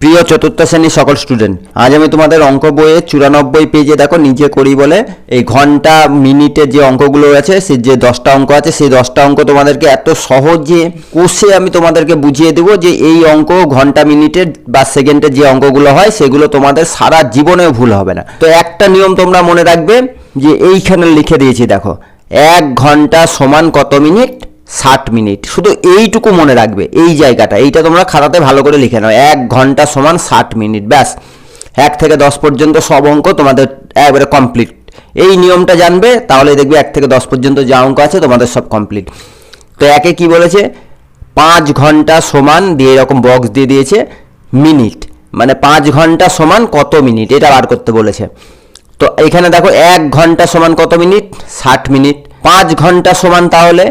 প্রিয় চতুর্থ শ্রেণির সকল স্টুডেন্ট আজ আমি তোমাদের অঙ্ক বইয়ের চুরানব্বই পেজে দেখো নিজে করি বলে এই ঘণ্টা, মিনিটে যে অঙ্কগুলো আছে সে যে দশটা অঙ্ক আছে, সেই দশটা অঙ্ক তোমাদেরকে এত সহজে কোষে আমি তোমাদেরকে বুঝিয়ে দেবো যে এই অঙ্ক ঘণ্টা মিনিটের বা সেকেন্ডের যে অঙ্কগুলো হয়, সেগুলো তোমাদের সারা জীবনেও ভুল হবে না। তো একটা নিয়ম তোমরা মনে রাখবে যে এইখানে লিখে দিয়েছি, দেখো। এক ঘণ্টা সমান কত মিনিট? ষাট মিনিট। শুধু এইটুকু মনে রাখবে, এই জায়গাটা। এইটা তোমরা খাতাতে ভালো করে লিখে নাও। এক ঘণ্টা সমান ষাট মিনিট, ব্যাস। এক থেকে দশ পর্যন্ত সব অঙ্ক তোমাদের একবারে কমপ্লিট এই নিয়মটা জানবে তাহলে দেখবে এক থেকে দশ পর্যন্ত যা অঙ্ক আছে তোমাদের সব কমপ্লিট তো একে কি বলেছে? পাঁচ ঘণ্টা সমান দিয়ে এরকম বক্স দিয়ে দিয়েছে মিনিট মানে পাঁচ ঘণ্টা সমান কত মিনিট এটা বার করতে বলেছে। তো এখানে দেখো, এক ঘণ্টা সমান কত মিনিট ষাট মিনিট পাঁচ ঘণ্টা সমান তাহলে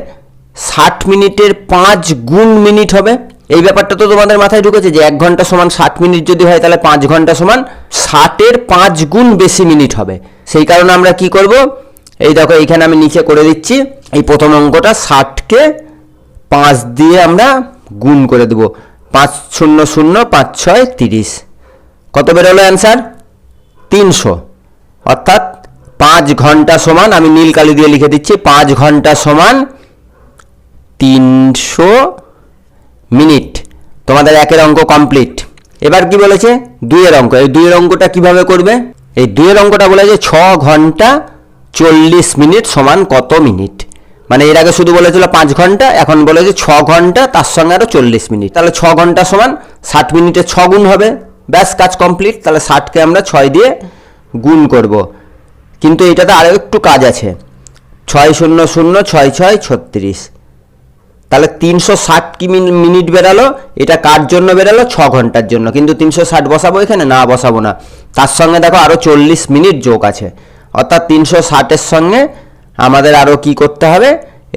ষাট মিনিটের পাঁচ গুণ মিনিট হবে। এই ব্যাপারটা তো তোমাদের মাথায় ঢুকেছে যে এক ঘণ্টা সমান ষাট মিনিট যদি হয় তাহলে পাঁচ ঘণ্টা সমান ষাটের পাঁচ গুণ বেশি মিনিট হবে। সেই কারণে আমরা কি করব? এই দেখো, এইখানে আমি নিচে করে দিচ্ছি। এই প্রথম অঙ্কটা ষাটকে পাঁচ দিয়ে আমরা গুণ করে দেবো। পাঁচ শূন্য শূন্য, পাঁচ ছয়, তিরিশ। কত বেরোলো অ্যান্সার তিনশো। অর্থাৎ পাঁচ ঘণ্টা সমান, আমি নীল কালি দিয়ে লিখে দিচ্ছি, পাঁচ ঘণ্টা সমান তিনশো মিনিট। তোমাদের একের অঙ্ক কমপ্লিট এবার কি বলেছে? দুইয়ের অঙ্ক। এই দুইয়ের অঙ্কটা কীভাবে করবে? এই দুইয়ের অঙ্কটা বলেছে ছ ঘণ্টা চল্লিশ মিনিট সমান কত মিনিট? মানে এর আগে শুধু বলেছিল পাঁচ ঘণ্টা, এখন বলেছে ছ ঘণ্টা, তার সঙ্গে আরও চল্লিশ মিনিট। তাহলে ছ ঘণ্টা সমান ষাট মিনিটে ছ গুণ হবে। ব্যাস, কাজ কমপ্লিট তাহলে ষাটকে আমরা ছয় দিয়ে গুণ করব। কিন্তু এটাতে আরও একটু কাজ আছে। ছয় শূন্য শূন্য, ছয় ছয় ছত্রিশ। তাহলে তিনশো ষাট কি মিনিট বেরালো? এটা কার জন্য বেরালো? ছ ঘণ্টার জন্য। কিন্তু তিনশো ষাট বসাবো এখানে? না, বসাবো না। তার সঙ্গে দেখো আরও চল্লিশ মিনিট যোগ আছে। অর্থাৎ তিনশো ষাটের সঙ্গে আমাদের আরও কি করতে হবে?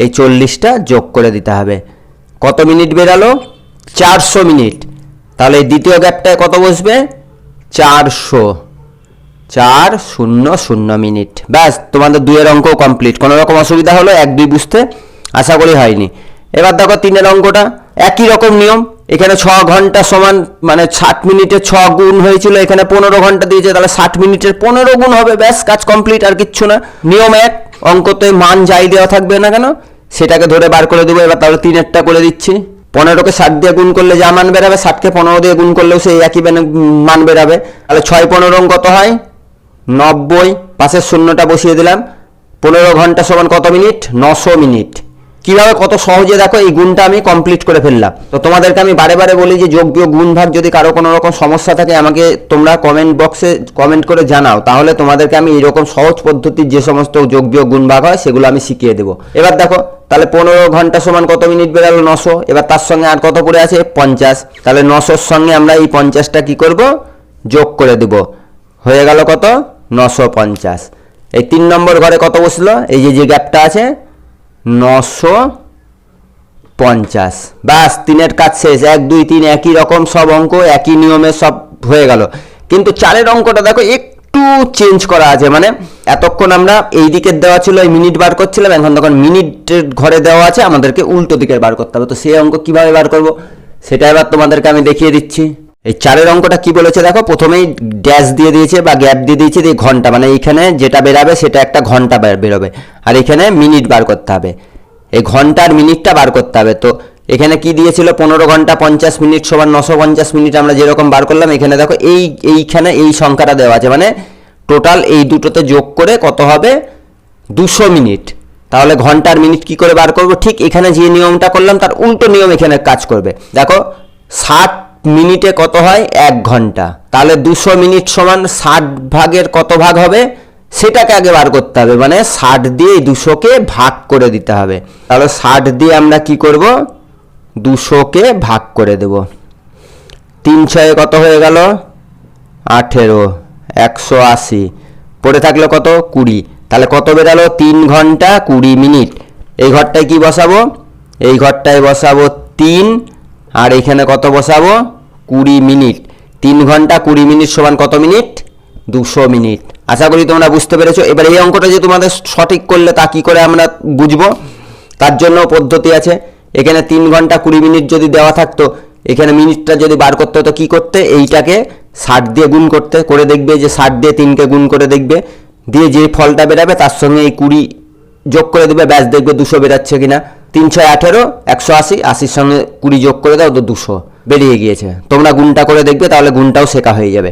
এই চল্লিশটা যোগ করে দিতে হবে। কত মিনিট বেরালো? চারশো মিনিট। তাহলে এই দ্বিতীয় গ্যাপটায় কত বসবে? চারশো। চার শূন্য শূন্য মিনিট। ব্যাস, তোমাদের দুইয়ের অঙ্ক কমপ্লিট। কোনো রকম অসুবিধা হলো এক দুই বুঝতে আশা করি হয়নি। এবার দেখো তিনের অঙ্কটা, একই রকম নিয়ম, এখানে ছ ঘণ্টা সমান মানে ষাট মিনিটে ছ গুণ হয়েছিল, এখানে পনেরো ঘণ্টা দিয়েছে, তাহলে ষাট মিনিটের পনেরো গুণ হবে, ব্যাস, কাজ কমপ্লিট, আর কিচ্ছু না। নিয়ম এক, অঙ্কতে মান যাই দেওয়া থাকবে না কেন, সেটাকে ধরে বার করে দেবো, এবার তাহলে তিনেরটা করে দিচ্ছি। পনেরোকে ষাট দিয়ে গুণ করলে যা মান বেরাবে, ষাটকে পনেরো দিয়ে গুণ করলেও সেই একই বেনে- মান বেরাবে। তাহলে ছয় পনেরো কত হয়? নব্বই, পাশের শূন্যটা বসিয়ে দিলাম। পনেরো ঘণ্টা সমান কত মিনিট? নশো মিনিট। কীভাবে কত সহজে দেখো এই গুণটা আমি কমপ্লিট করে ফেললাম। তো তোমাদেরকে আমি বারে বারে বলি যে যোগ বিয়োগ গুণ ভাগ যদি কারও কোনো রকম সমস্যা থাকে, আমাকে তোমরা কমেন্ট বক্সে কমেন্ট করে জানাও। তাহলে তোমাদেরকে আমি এইরকম সহজ পদ্ধতির যে সমস্ত যোগ বিয়োগ গুণ ভাগ হয়, সেগুলো আমি শিখিয়ে দেবো। এবার দেখো, তাহলে পনেরো ঘণ্টা সমান কত মিনিট বেরালো নশো। এবার তার সঙ্গে আর কত পড়ে আছে? পঞ্চাশ। তাহলে নশোর সঙ্গে আমরা এই পঞ্চাশটা কি করব? যোগ করে দেব। হয়ে গেল কত? নশো পঞ্চাশ। এই তিন নম্বর ঘরে কত বসল? এই যে যে গ্যাপটা আছে নশো পঞ্চাশ। ব্যাস, তিনের কাজ শেষ। এক, দুই, তিন, একই রকম সব অঙ্ক, একই নিয়মে সব হয়ে গেল। কিন্তু চারের অঙ্কটা দেখো, একটু চেঞ্জ করা আছে। মানে এতক্ষণ আমরা এই দিকের দেওয়া ছিল, এই মিনিট বার করছিলাম। এখন তখন মিনিটের ঘরে দেওয়া আছে, আমাদেরকে উল্টো দিকের বার করতে হবে। তো সেই অঙ্ক কীভাবে বার করব? সেটা এবার তোমাদেরকে আমি দেখিয়ে দিচ্ছি। এই চারের অঙ্কটা কি বলেছে দেখো? প্রথমেই ড্যাশ দিয়ে দিয়েছে বা গ্যাপ দিয়ে দিয়েছে, দিয়ে ঘণ্টা মানে এইখানে যেটা বেরাবে সেটা একটা ঘণ্টা বেরোবে। আর এখানে মিনিট বার করতে হবে। এই ঘণ্টার মিনিটটা বার করতে হবে। তো এখানে কি দিয়েছিল? পনেরো ঘণ্টা পঞ্চাশ মিনিট সমান নশো পঞ্চাশ মিনিট আমরা যেরকম বার করলাম, এখানে দেখো এই, এইখানে এই সংখ্যাটা দেওয়া আছে। মানে টোটাল এই দুটোতে যোগ করে কত হবে? দুশো মিনিট তাহলে ঘণ্টার মিনিট কি করে বার করব? ঠিক এখানে যে নিয়মটা করলাম, তার উল্টো নিয়ম এখানে কাজ করবে। দেখো, ষাট মিনিটে কত হয়? এক ঘণ্টা। তাহলে দুশো মিনিট সমান ষাট ভাগের কত ভাগ হবে? সেটাকে আগে বার করতে হবে। মানে ষাট দিয়ে দুশোকে ভাগ করে দিতে হবে। তাহলে ষাট দিয়ে আমরা কি করব? দুশোকে ভাগ করে দেব। তিন ছয়ে কত হয়ে গেল? আঠেরো। একশো আশি। পড়ে থাকল কত? কুড়ি। তাহলে কত বেরালো? তিন ঘণ্টা কুড়ি মিনিট। এই ঘরটায় কি বসাবো? এই ঘরটায় বসাবো তিন আর এখানে কত বসাবো? কুড়ি মিনিট। তিন ঘণ্টা কুড়ি মিনিট সমান কত মিনিট? দুশো মিনিট। আশা করি তোমরা বুঝতে পেরেছ। এবার এই অঙ্কটা যে তোমাদের সঠিক করলে তা কি করে আমরা বুঝব? তার জন্য পদ্ধতি আছে। এখানে তিন ঘণ্টা কুড়ি মিনিট যদি দেওয়া থাকতো, এখানে মিনিটটা যদি বার করতে হতো, কি করতে? এইটাকে ষাট দিয়ে গুণ করতে। করে দেখবে যে ষাট দিয়ে তিনকে গুণ করে দেখবে। দিয়ে যে ফলটা বেরাবে, তার সঙ্গে এই কুড়ি যোগ করে দেবে। ব্যাস দেখবে দুশো বেরাচ্ছে কিনা। তিনশো আঠেরো, একশো আশি, আশির সঙ্গে কুড়ি যোগ করে দাও, তো দুশো। বেরিয়ে গিয়েছে। তোমরা গুণটা করে দেখবে, তাহলে গুণটাও শেখা হয়ে যাবে।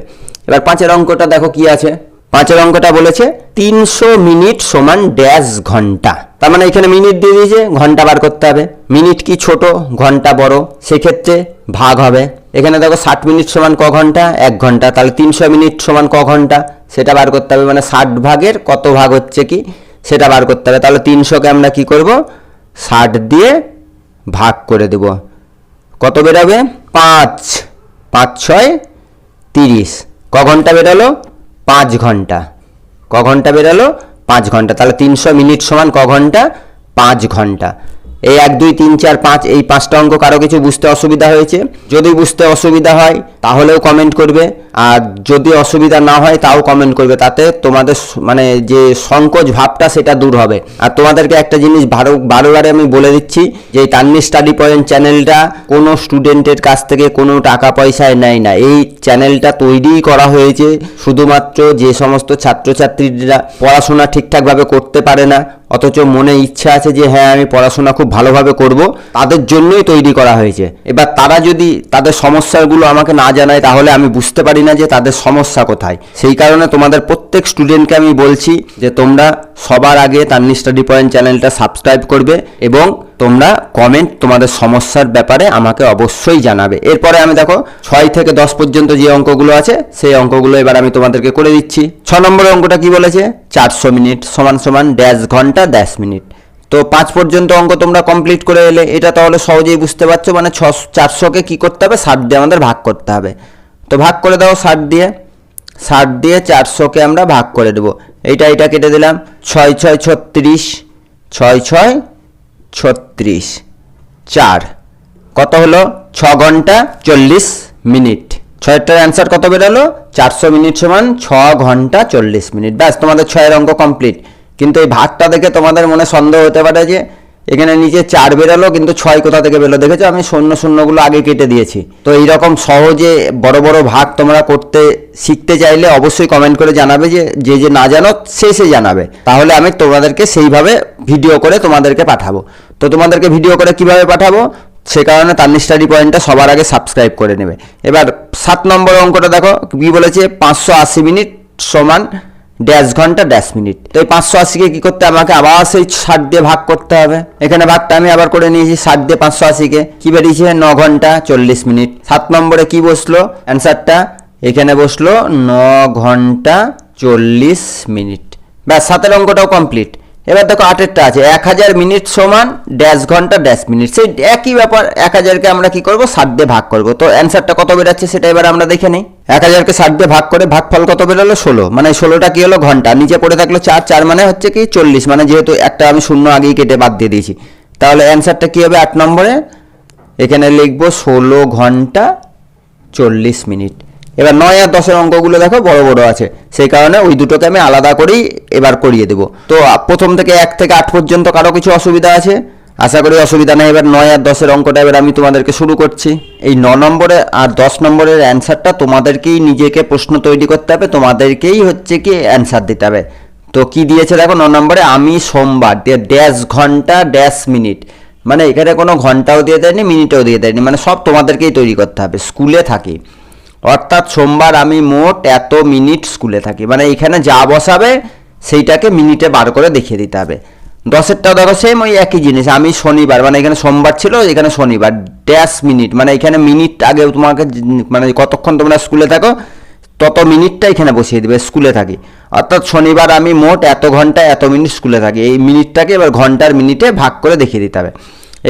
এবার পাঁচের অঙ্কটা দেখো কি আছে। পাঁচের অঙ্কটা বলেছে, তিনশো মিনিট সমান ড্যাশ ঘণ্টা। তার মানে এখানে মিনিট দিয়ে দিয়েছে, ঘণ্টা বার করতে হবে। মিনিট কি ছোট, ঘণ্টা বড়, সেক্ষেত্রে ভাগ হবে। এখানে দেখো ষাট মিনিট সমান ক ঘণ্টা, এক ঘণ্টা। তাহলে তিনশো মিনিট সমান ক ঘণ্টা, সেটা বার করতে হবে। মানে ষাট ভাগের কত ভাগ হচ্ছে কি, সেটা বার করতে হবে। তাহলে তিনশোকে আমরা কি করব? ষাট দিয়ে ভাগ করে দেব। কত বেরোবে? পাঁচ। পাঁচ ছয়, তিরিশ। ক ঘণ্টা বেরোলো? পাঁচ ঘণ্টা। ক ঘণ্টা বেরোলো? পাঁচ ঘণ্টা। তাহলে তিনশো মিনিট সমান ক ঘণ্টা? পাঁচ ঘণ্টা। এই এক, দুই, তিন, চার, পাঁচ, এই পাঁচটা অঙ্ক কারও কিছু বুঝতে অসুবিধা হয়েছে? যদি বুঝতে অসুবিধা হয়, তাহলেও কমেন্ট করবে। আর যদি অসুবিধা না হয় তাও কমেন্ট করবে, তাতে তোমাদের মানে যে সংকোচ ভাবটা সেটা দূর হবে। আর তোমাদেরকে একটা জিনিস বারো, বারোবারে আমি বলে দিচ্ছি যে তান্নি স্টাডি পয়েন্ট চ্যানেলটা কোনো স্টুডেন্টের কাছ থেকে কোনো টাকা পয়সায় নেয় না। এই চ্যানেলটা তৈরিই করা হয়েছে, শুধুমাত্র যে সমস্ত ছাত্রছাত্রীরা পড়াশোনা ঠিকঠাকভাবে করতে পারে না, অথচ মনে ইচ্ছা আছে যে হ্যাঁ আমি পড়াশোনা খুব ভালোভাবে করব, তাদের জন্যই তৈরি করা হয়েছে। এবার তারা যদি তাদের সমস্যাগুলো আমাকে না জানায়, তাহলে আমি বুঝতে পারি না যে তাদের সমস্যা কোথায়। সেই কারণে তোমাদের প্রত্যেক স্টুডেন্টকে আমি বলছি যে তোমরা সবার আগে তান্নি স্টাডি পয়েন্ট চ্যানেলটা সাবস্ক্রাইব করবে এবং তোমরা কমেন্ট তোমাদের সমস্যার ব্যাপারে আমাকে অবশ্যই জানাবে। এরপরে আমি দেখো, ছয় থেকে দশ পর্যন্ত যে অঙ্কগুলো আছে, সেই অঙ্কগুলো এবার আমি তোমাদেরকে করে দিচ্ছি। ছ নম্বরের অঙ্কটা কি বলেছে? চারশো মিনিট সমান সমান ড্যাশ ঘণ্টা ড্যাশ মিনিট তো পাঁচ পর্যন্ত অঙ্ক তোমরা কমপ্লিট করে এলে এটা তাহলে সহজেই বুঝতে পারছ মানে ছ চারশোকে কী করতে হবে? ষাট দিয়ে আমাদের ভাগ করতে হবে। তো ভাগ করে দাও ষাট দিয়ে। ষাট দিয়ে চারশোকে আমরা ভাগ করে দেবো। এইটা এটা কেটে দিলাম। ছয় ছয়, ছত্রিশ। ছয় ছয়, ছত্রিশ। চার। কত হলো? ছ ঘণ্টা চল্লিশ মিনিট। ছয়টার অ্যান্সার কত বেরোলো? চারশো মিনিট সমান ছ ঘণ্টা চল্লিশ মিনিট। ব্যাস, তোমাদের ছয়ের অঙ্ক কমপ্লিট কিন্তু এই ভাগটা দেখে তোমাদের মনে সন্দেহ হতে পারে যে এখানে নিচে চার বেরোলো, কিন্তু ছয় কোথা থেকে বেরোলো? দেখেছ? আমি শূন্য শূন্যগুলো আগে কেটে দিয়েছি। তো এইরকম সহজে বড় বড় ভাগ তোমরা করতে শিখতে চাইলে অবশ্যই কমেন্ট করে জানাবে যে যে যে না জানো, সে সে জানাবে। তাহলে আমি তোমাদেরকে সেইভাবে ভিডিও করে তোমাদেরকে পাঠাবো। তো তোমাদেরকে ভিডিও করে কীভাবে পাঠাবো? সে কারণে তান্নি স্টাডি পয়েন্টটা সবার আগে সাবস্ক্রাইব করে নেবে। এবার সাত নম্বর অঙ্কটা দেখো, কি বলেছে? পাঁচশো আশি মিনিট সমান ড্যাশ ঘণ্টা ড্যাশ মিনিট। তো এই পাঁচশো আশিকে কী করতে আমাকে আবার সেই ষাট দিয়ে ভাগ করতে হবে। এখানে ভাগটা আমি আবার করে নিয়েছি ষাট দিয়ে পাঁচশো আশিকে। কি বেরিয়েছে? ন ঘণ্টা, চল্লিশ মিনিট। সাত নম্বরে কি বসল? অ্যান্সারটা এখানে বসল, ন ঘণ্টা, চল্লিশ মিনিট। ব্যাস, সাতের অঙ্কটাও কমপ্লিট। এবার দেখো আটেরটা আছে। এক হাজার মিনিট সমান ড্যাশ ঘণ্টা ড্যাশ মিনিট। সেই একই ব্যাপার, এক হাজারকে আমরা কি করব? সাত দিয়ে ভাগ করব। তো অ্যান্সারটা কত বেরোচ্ছে সেটা এবার আমরা দেখে নিই। এক হাজারকে ষাট দিয়ে ভাগ করে ভাগফল কত বেরোলো? ষোলো। মানে ষোলোটা কি হলো? ঘণ্টা। নিচে পড়ে থাকল চার চার মানে হচ্ছে কি চল্লিশ। মানে যেহেতু একটা আমি শূন্য আগেই কেটে বাদ দিয়ে দিয়েছি। তাহলে অ্যান্সারটা কি হবে আট নম্বরে? এখানে লিখব ষোলো ঘণ্টা চল্লিশ মিনিট। এবার নয় আর দশের অঙ্কগুলো দেখো, বড় বড় আছে। সেই কারণে ওই দুটোকে আমি আলাদা করেই এবার করিয়ে দেবো। তো প্রথম থেকে এক থেকে আট পর্যন্ত কারও কিছু অসুবিধা আছে? আশা করি অসুবিধা নেই। এবার নয় আর দশের অঙ্কটা এবার আমি তোমাদেরকে শুরু করছি। এই ন নম্বরে আর দশ নম্বরের অ্যান্সারটা তোমাদেরকেই নিজেকে প্রশ্ন তৈরি করতে হবে। তোমাদেরকেই হচ্ছে কি অ্যান্সার দিতে হবে। তো কি দিয়েছে দেখো, ন নম্বরে আমি সোমবার দিয়ে ড্যাশ ঘণ্টা, ড্যাশ মিনিট। মানে এখানে কোনো ঘন্টাও দিয়ে দেয়নি, মিনিটও দিয়ে দেয়নি। মানে সব তোমাদেরকেই তৈরি করতে হবে, স্কুলে থাকি। অর্থাৎ সোমবার আমি মোট এত মিনিট স্কুলে থাকি। মানে এখানে যা বসাবে সেইটাকে মিনিটে বার করে দেখিয়ে দিতে হবে। দশেরটা দেখো সেম ওই একই জিনিস। আমি শনিবার মানে এখানে সোমবার ছিল, এখানে শনিবার। ড্যাশ মিনিট মানে এখানে মিনিট আগে তোমাকে মানে কতক্ষণ তোমরা স্কুলে থাকো, তত মিনিটটা এখানে বসিয়ে দেবে, স্কুলে থাকি। অর্থাৎ শনিবার আমি মোট এত ঘণ্টা, এত মিনিট স্কুলে থাকি। এই মিনিটটাকে এবার ঘণ্টার মিনিটে ভাগ করে দেখিয়ে দিতে হবে।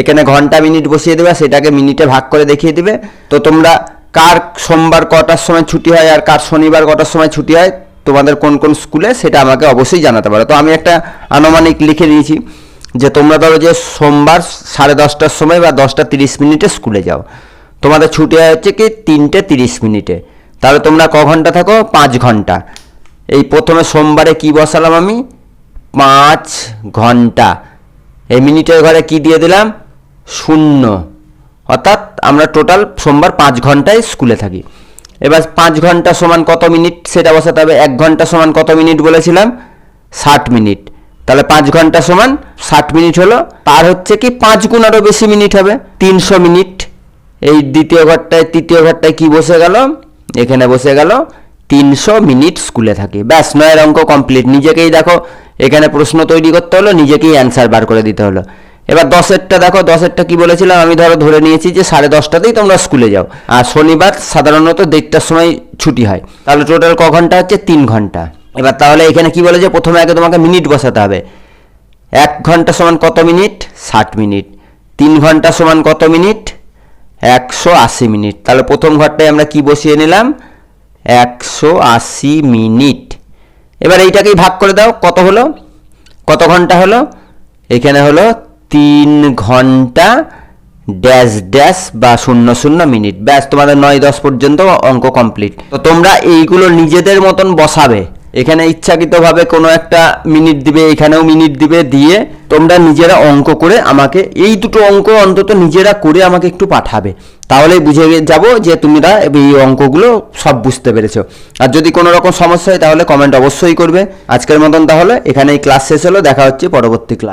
এখানে ঘণ্টা মিনিট বসিয়ে দেবে, সেটাকে মিনিটে ভাগ করে দেখিয়ে দিবে। তো তোমরা কার সোমবার কটার সময় ছুটি হয় আর কার শনিবার কটার সময় ছুটি হয় তোমাদের কোন কোন স্কুলে সেটা আমাকে অবশ্যই জানাতে পারো। তো আমি একটা আনুমানিক লিখে দিয়েছি যে তোমরা ধরো যে সোমবার সাড়ে দশটার সময় বা দশটা তিরিশ মিনিটে স্কুলে যাও। তোমাদের ছুটি হচ্ছে কি তিনটে তিরিশ মিনিটে। তাহলে তোমরা ক ঘণ্টা থাকো? পাঁচ ঘণ্টা। এই প্রথমে সোমবারে কি বসালাম আমি? পাঁচ ঘণ্টা। এই মিনিটের ঘরে কি দিয়ে দিলাম? শূন্য। অর্থাৎ আমরা টোটাল সোমবার পাঁচ ঘন্টায় স্কুলে থাকি। এবার পাঁচ ঘণ্টা সমান কত মিনিট সেটা বসাতে হবে? এক ঘণ্টা সমান কত মিনিট বলেছিলাম? ষাট মিনিট। তাহলে পাঁচ ঘণ্টা সমান ষাট মিনিট হলো তার হচ্ছে কি পাঁচ গুণ আরও বেশি মিনিট হবে। তিনশো মিনিট। এই দ্বিতীয় ঘরটায়, তৃতীয় ঘরটায় কি বসে গেল? এখানে বসে গেল তিনশো মিনিট স্কুলে থাকি। ব্যাস, নয়ের অঙ্ক কমপ্লিট। নিজেকেই দেখো, এখানে প্রশ্ন তৈরি করতে হলো, নিজেকেই অ্যান্সার বার করে দিতে হলো। এবার দশেরটা দেখো, দশেরটা কি বলেছিলাম? আমি ধরো ধরে নিয়েছি যে সাড়ে দশটাতেই তোমরা স্কুলে যাও। আর শনিবার সাধারণত দেড়টার সময় ছুটি হয়। তাহলে টোটাল ক ঘণ্টা হচ্ছে? তিন ঘণ্টা। এবার তাহলে এখানে কি বলে যে প্রথমে আগে তোমাকে মিনিট বসাতে হবে। এক ঘণ্টা সমান কত মিনিট? ষাট মিনিট। তিন ঘণ্টা সমান কত মিনিট? একশো আশি মিনিট। তাহলে প্রথম ঘরটায় আমরা কি বসিয়ে নিলাম? একশো আশি মিনিট। এবার এইটাকেই ভাগ করে দাও। কত হলো? কত ঘণ্টা হলো? এখানে হলো তিন ঘণ্টা ড্যাশ ড্যাশ বা শূন্য শূন্য মিনিট। ব্যাস, তোমাদের নয় দশ পর্যন্ত অঙ্ক কমপ্লিট তো তোমরা এইগুলো নিজেদের মতন বসাবে। এখানে ইচ্ছাকৃতভাবে কোনো একটা মিনিট দিবে, এখানেও মিনিট দিবে, দিয়ে তোমরা নিজেরা অঙ্ক করে আমাকে, এই দুটো অঙ্ক অন্তত নিজেরা করে আমাকে একটু পাঠাবে। তাহলে বুঝে যাব যে তোমরা এই অঙ্কগুলো সব বুঝতে পেরেছ। আর যদি কোনো রকম সমস্যা হয়, তাহলে কমেন্ট অবশ্যই করবে। আজকের মতন তাহলে এখানে এই ক্লাস শেষ হলো, দেখা হচ্ছে পরবর্তী ক্লাস